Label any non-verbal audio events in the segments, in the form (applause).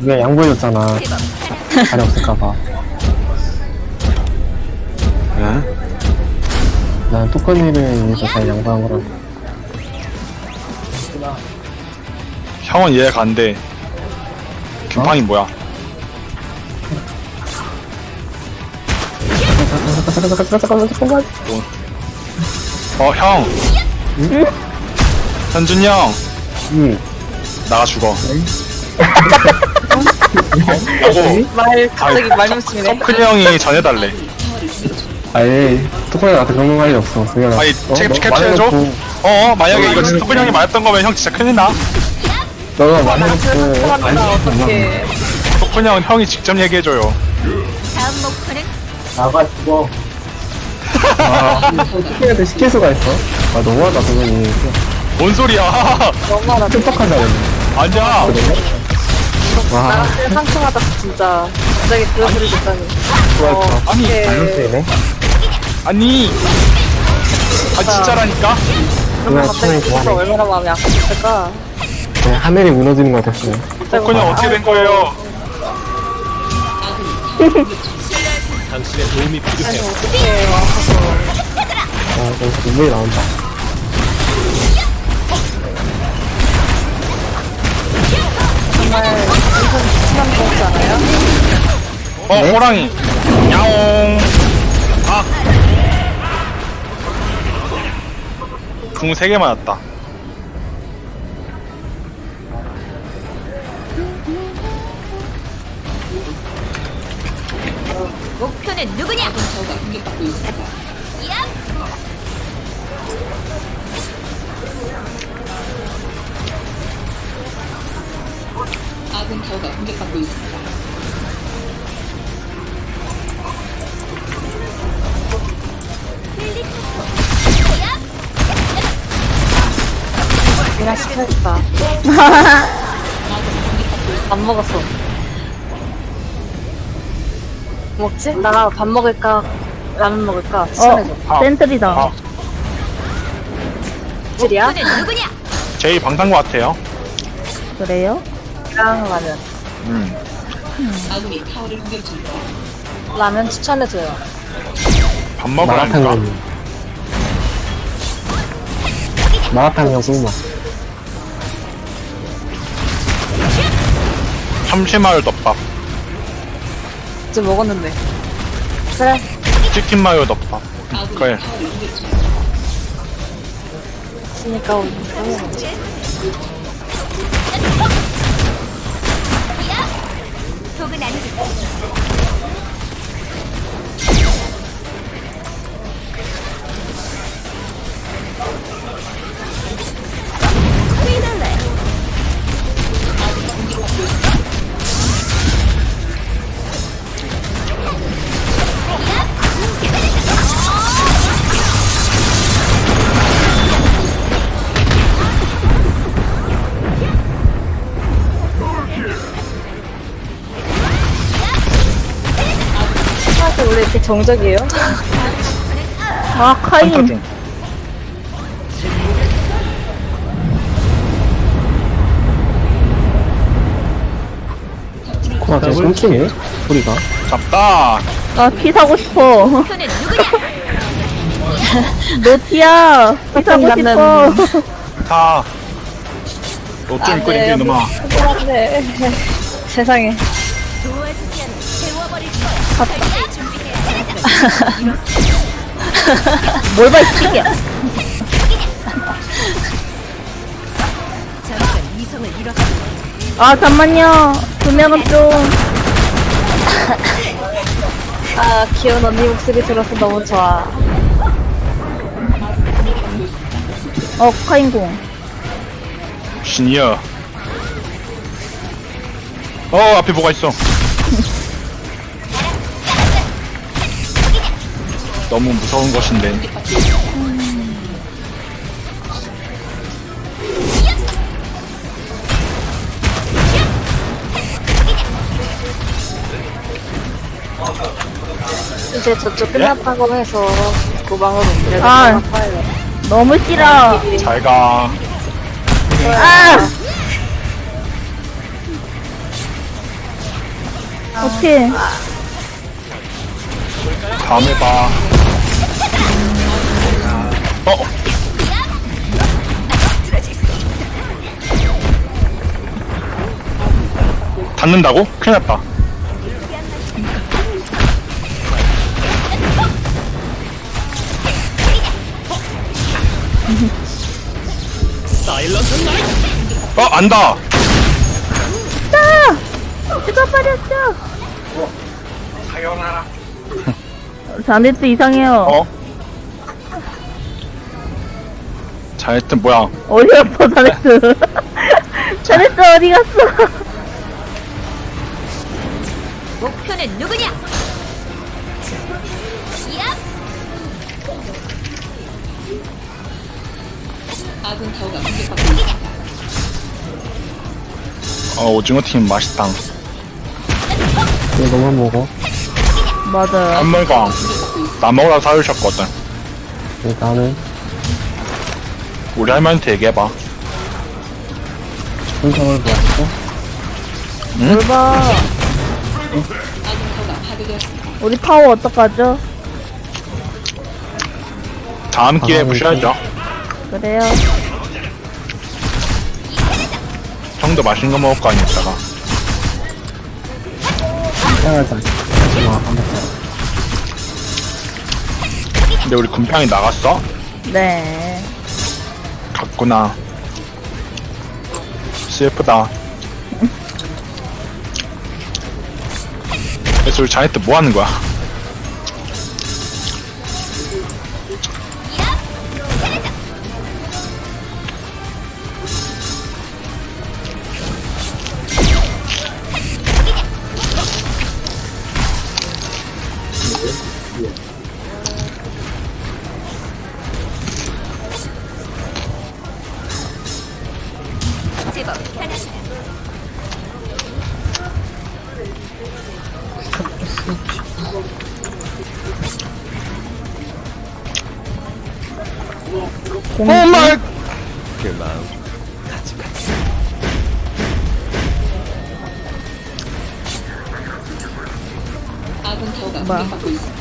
이게 양보해줬잖아. 자리 없을까봐. 응? 난 뚜껑이를 위해서 잘 양보한 거라. 형은 이해가 안 돼. 균팡이 뭐야? 잠깐, 잠깐, 잠깐, 잠깐만, 잠깐만. 어, 형! 현준이 형! 응. 나가 죽어. 하고, 말 갑자기 말씀이네. 서큰 형이 전해달래. 아예, 뚜껑이 나한테 그런 거 할 일 없어. 그냥. 아니, 어, 책, 너 캡처해줘? 말해놓고, 어, 만약에 이거 진짜 서큰 형이 말했던 거면 형 진짜 큰일 나. 너가 말해놓고, 사람이다 어떻게? 서큰 형은 형이 직접 얘기해줘요. 다음 목표는 나가 죽어. 아, 뚜껑이한테 시킬 수가 있어? 아, 너무하다, 그거니. 뭔 소리야! 너무하다. 끔찍하잖아. 아니야! 와, 나한테 상처받았어 진짜. 갑자기 그런 소리 듣다니. 어, 아니, 어떡해. 잘못되네. 아니! 아, 진짜라니까? 그러면 그냥 갑자기 친하게 진짜 좋아하네. 얼마나 마음이 아팠을까? 그냥 하늘이 무너지는 것 같았어요. 서큰 형 어떻게 된 거예요? 아니 어떡해 와서. 아, 여기서 눈물이 나온다. 호랑이. 야옹. 아. 궁 3개 맞았다. 목표는 누구냐? 야! 그냥 시켜야겠다. (laughs) 안 먹었어. 뭐 먹지? 나 밥 먹을까? 라면 먹을까? 추천해줘. 아, 센트리다. 아, 질이야? 누구냐? 제일 방탄 것 같아요. 그래요? 이랑 라면. 음. 라면 추천해줘요. 밥 먹으라니까. 마라탕은. 마라탕이랑 꿀맛. 참치마요 덮밥. 지금 먹었는데. 그래. 치킨 마요 덮밥. 그래. 있으니까 우리 속은 아니지. 정적이에요? 아, 한타 카인. 중. 코가 되게 끊기네? 소리가. 잡다. 아, 피 사고 싶어. (laughs) 노티야. 피 사고 싶어. 다. 너좀 입고 댕기 놈아. 안돼. (laughs) 세상에. 도와 (laughs) 뭘 봐, 이 새끼야. 아, 잠만요. 두 명은 좀. 아 귀여운 언니 목소리 들어서 너무 좋아. 어, 카인공. 신이야. 어, 앞에 뭐가 있어. (laughs) 너무 무서운 것인데. 이제 저쪽 끝났다고 해서 도망으로 옮겨야 아. 너무 싫어. 잘 가. 아! 오케이. 다음에 봐. 어? 닿는다고? 큰일 났다. 어, 안다! 죽어버렸어. 자네트 이상해요. 어? 자네트 뭐야? 어디 갔어, 자네트? 자네트 어디 갔어? 목표는 누구냐? 야! 어, 오징어 튀김 맛있다. 이거 너무 먹어. 맞아요. 한물광. 나 먹으라 사주셨거든. 네, 나는 우리 할머니한테 얘기해봐. 분석을 보았고. 응? 뭘 봐. 우리 파워 어떡하죠? 다음 기회에 아, 부셔야죠. 그래요. 형도 맛있는 거 먹을 거 아니야, 이따가. 근데 우리 금평이 나갔어? 네. 갔구나. 슬프다. 그래서 우리 자네트 뭐 하는 거야? 뭐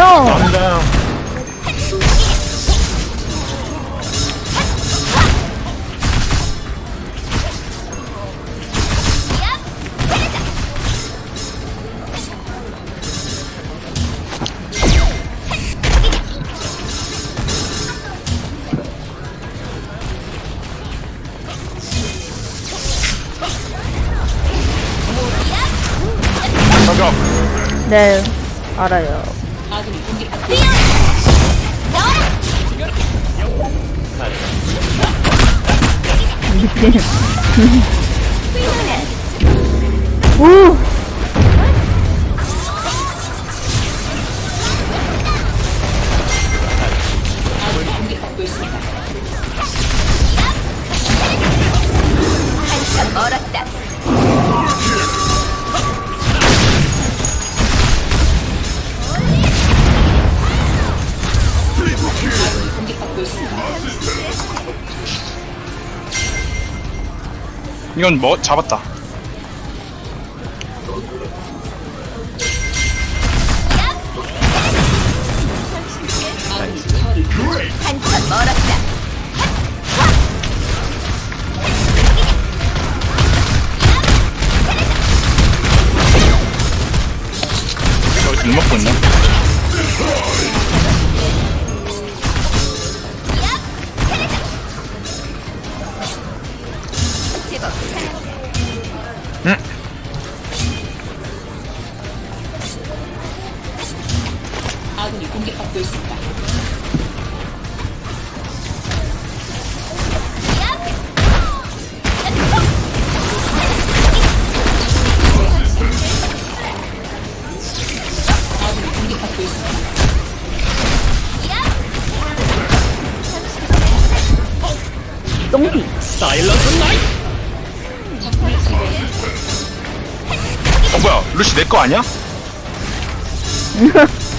NO! 저격! 네, 알아요. (laughs) 오! 이건 뭐 잡았다. 공격받고 있습니다. 아군이 공격받고 있습니다. 루시 내 거 아니야? (laughs)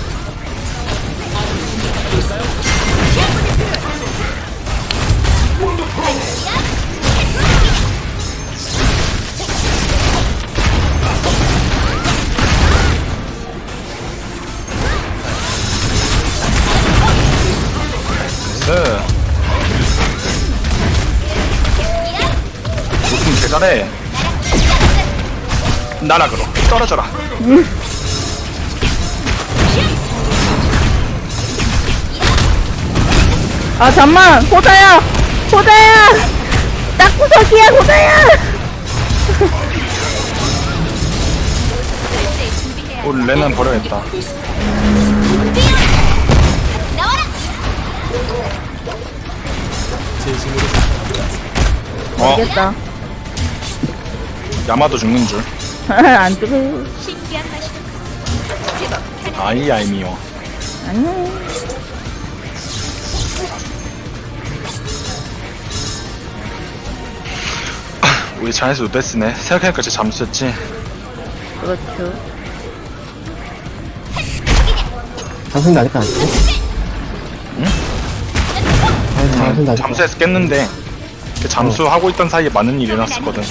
잘해 나락으로 떨어져라. 아 잠만. 호자야! 호자야! 딱구석이야 호자야! 우리 레는 버려야겠다. 어? 알겠다 야마도 죽는 줄 (laughs) 안 죽어 신기한 맛이다. 제법 편해. 아이 아이미요 안녕 (laughs) 우리 자네스 우데스네 생각해니까 진짜 잠수했지 그렇죠 장승 나겠다, 안 돼? 응? 장승 나겠다. 잠수해서 깼는데 그 잠수하고 있던 사이에 많은 일이 일어났었거든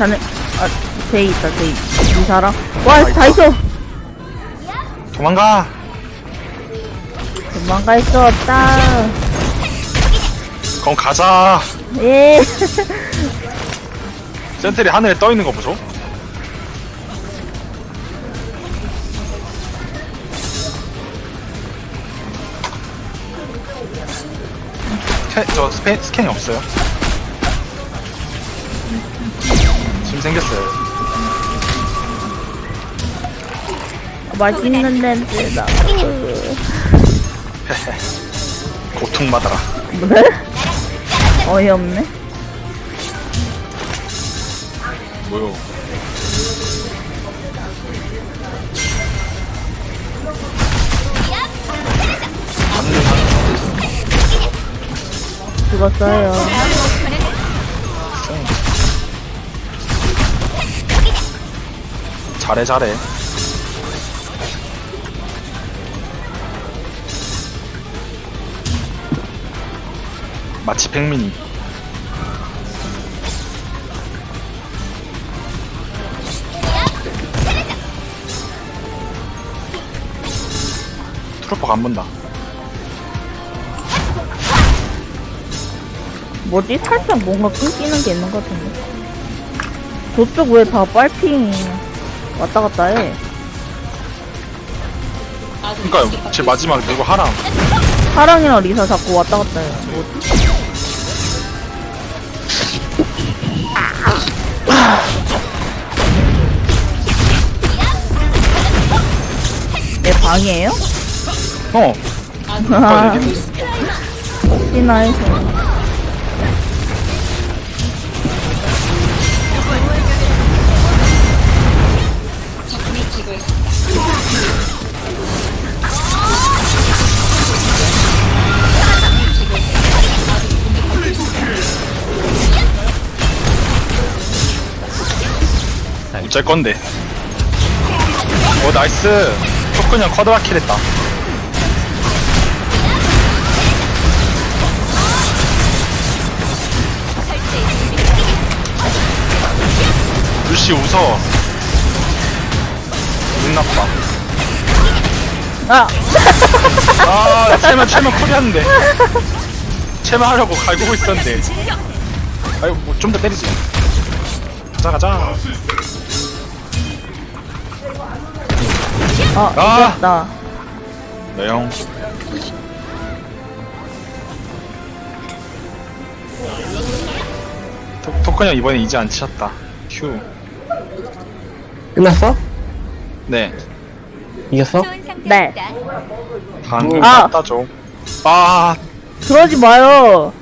자네. 아 제이 있다 제이. 이 사람? 와다 있어. 도망가. 도망갈 수 없다. 그럼 가자. 예. (laughs) 센트리 하늘에 떠 있는 거 보소. 스캔, 저 스페, 스캔이 없어요 지금 생겼어요. 맛있는 냄새다 (laughs) 고통받아라. 네? 어이없네. 뭐요? 죽었어요 잘해 잘해. 마치 백민이. 트로퍼가 안 본다. 뭐지? 살짝 뭔가 끊기는 게 있는 것 같은데? 저쪽 왜 다 빨핑 왔다 갔다 해. 그니까 제 마지막 누구 하랑. 사랑이랑 리사 자꾸 왔다 갔다 해? 내 방이에요? 어. (laughs) 아, 혹시나 해서 어쩔 건데. 오 나이스. 토큰 형 쿼드라킬 했다. 루시 웃어. 눈 나빠 아! 아 체면 체면 쿨이었는데. 체면 하려고 갈구고 있었는데. 아유 뭐 좀 더 때리지 가자 가자 아, 아! 이겼다 네형 토큰 형 이번에 이제 안 치셨다 휴 끝났어? 네 이겼어? 네. 방금 아! 갖다 줘. 아, 그러지 마요